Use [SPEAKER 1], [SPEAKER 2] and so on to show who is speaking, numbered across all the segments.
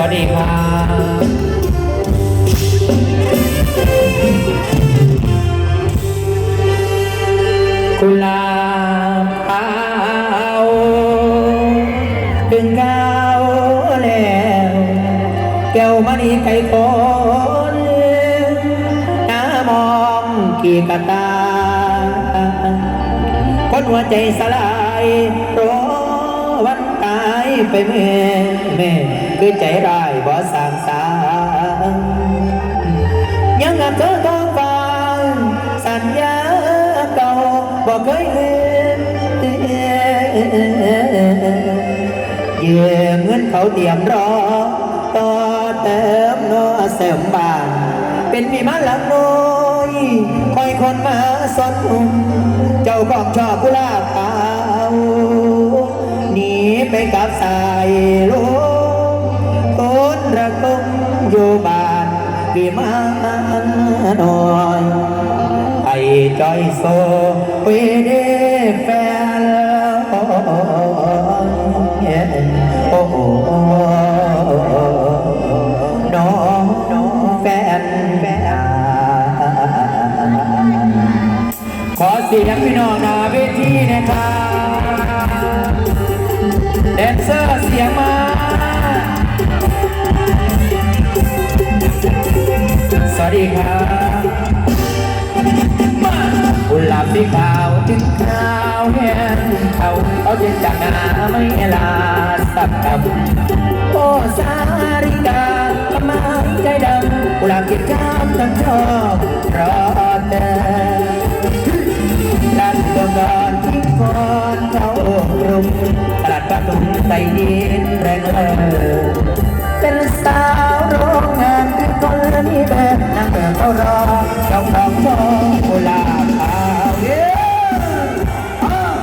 [SPEAKER 1] วัสดีครับกุลาบขาวถึงก้าวแล้วแก้วมณีไก่คนน้ามองกี่กะตา คนหัวใจสลายรอวันตายไปแม่แม่ คือใจร้ายบ่สร้างสางยังกับเธอต้องฟังสัญญาเก่าบ่เคยลืมยืมเงินเขาเตรียมรอต่อเติมโนเสริมบานเป็นมีมาหลักน้อยคอยคนมาสนอุ่มเจ้าของชอบกุหลาบขาวหนีไปกับสายลานกี่มาหน่อยไอ้จอยโซเวเดแฟนโอ้โหน้องแฟนแฟนขอเสียงพี่น้องหนาเวทีนะครับแดนเซอร์เสียงมา วัสดีครับกุหลาบสีขาวถึงขาวแห้งเขาเอาเย็นจากหน้าไม่ลาสักคำโอ้สาริกาทำไมใจดำกุหลาบกินข้ามทั้งชอบรอแต่ดันดวงดอนทิ้งพรเขารุมตลาดปะตุมใจยินแรงเออเป็นสาว คือคนนี้แบบนั่งแบบเขารอเจ้าของทองกุหลาบขาวเย้อ้าว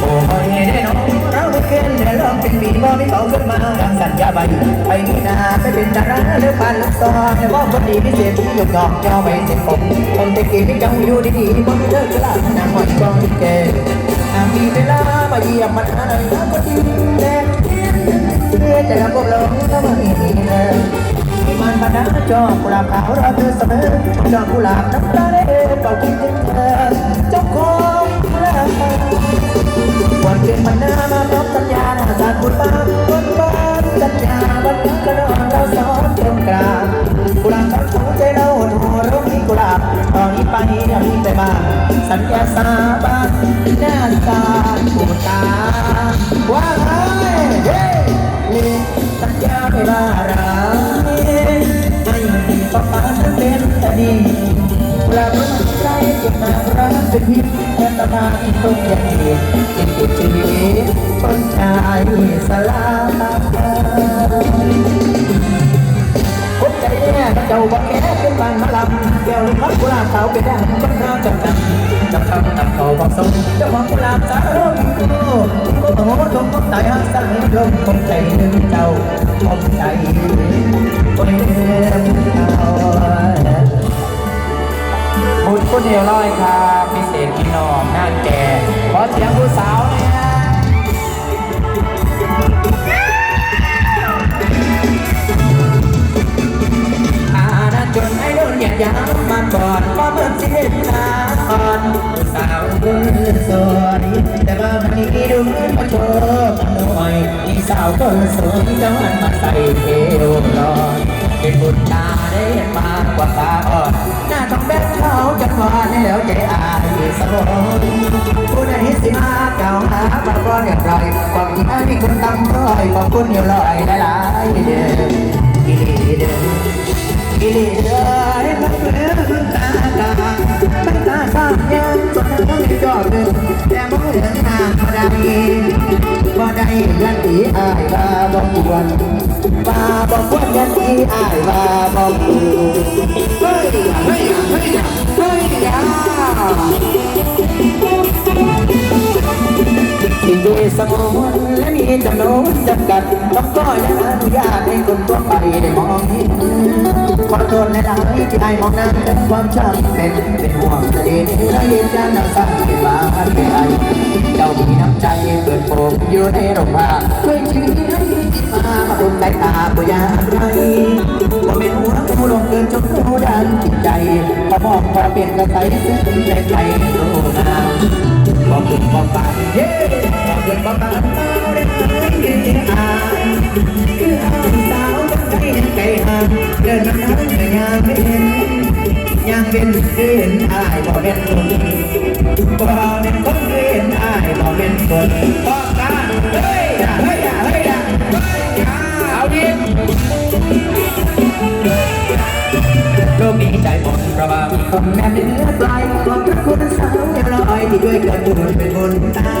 [SPEAKER 1] โอ้ยน้องเราไม่เกินลองเป็นปีบ่ไม่เขาขึ้นมาดังสัญญาใบไปนี่นาไปเป็นดาราเลือกพันลูกต่อแต่ว่าคนดีพิเศษผมยกดอกจอไปเสร็จผมคนตะกี้พี่จังอยู่ดีๆผมเลิกระลาดนางหอยกองแก่อา มีเวลามาเยี่ยมมันอะไรก็ดีแน่เพื่อจะนำพวกเราแล้วมาอีกเลยมันบรรดาจอกุหลาบขาวรอเธอเสมอจอกุหลาบน้ำตาเล่เป่าคิดถึงเธอเจ้าของกุหลาบวันเกิดมันน้า สัญญาสาบานหน้าตาปูตาว่าไงเฮ้สัญญาไม่ว่าเราไม่มีฟ้าฟ้าเป็นแต่ดีเราใจเจ็บมารักเป็นพิษและตาอีกคนย่างเดียวเจ็บปวดชีวิตคนชายสลา เจ้าบักแก่เป็นบานมะลำแก้วลูกพักกุหลาบขาวเป็นแดงคนเราจับจับจับคำตับเขาบอกสมเจ้าของกุหลาบสาวโลกโอ้โหทงตายหาสร้างดวงคงใจหนึ่งเจ้าคงใจคนเดียวเอาบุญผู้เดียวร้อยครับพิเศษพี่น้องงาแก่ขอเสียงผู้สาว สาวเบื่อสวยแต่ว่าวันนี้ดูเหมือนมาโชว์กันหน่อยอีสาวคนสวยจะหันมาใส่เทวร้อนเป็นบุญตาได้มากกว่าตาอ่อนหน้าต้องแบกเขาจะพอแล้วใจอายสมองผู้ใดสิมาเก่าหาบาบอเรียบร้อยความที่อ้ายมีคนตำร้อยขอบคุณเดียวลอยหลายๆเด้อนอีหลีเด้อนอีหลีเด้อน วรว่าบ่ควรยันตีอายว่าบ่ควรเฮ้ยเฮ้ยเฮ้ยเฮ้ยยาที่ดูสมองและมีจำนวนจำกัดต้องก็ยังอนุญาตให้คนทั่วไปได้มองเห็นขอโทษในหลายที่ไอ้มองหน้าเกินความจำเป็นเป็นห่วงจะดีนี่ไรจานน้ำสั่งเป็นบ้าเป็นไอเจ้ามีน้ำใจเปิดโปงอยู่ในโรงพยา เปลี่ยนกระใสซึ่งในใจโลงามบอกคุณบอกปากเย้บอกคุณบอกปากเอาได้ไหมอ่าคือเอาสาวใจใจห่างเดินมาทางเธอยามเห็นยามเป็นเห็นอายบ่เป็นคนบ่เป็นคนเห็นอายบ่เป็นคนบอกกันเฮ้ยอย่าเฮ้ยอย่าเฮ้ยอย่าเฮ้ยอย่าเอาดิ โลกนี้ใจหมดระหว่างคนแม่เป็นื้อปลายความรักคุณสาวอย่ารอยที่ด้วยกิดบุญเป็นบุญตา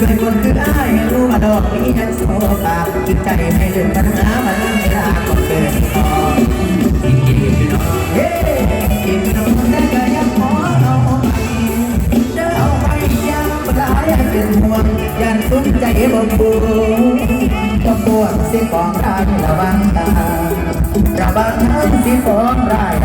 [SPEAKER 1] ช่วยคนคืออ้ายรู้ว่าดอกนี้ยังโซฟาจิตใจให้ลืมปัญหามันไม่ลาก็เกินพอสิ่งที่ดีพี่น้องเฮ้กินน้องได้ก็ยังขอเอาไปเดินเอาไปยามปลายเป็นห่วงยันสุขใจบ่ปูก็ปวดเสิฟองรายระวังตา ที่ฟ้องได้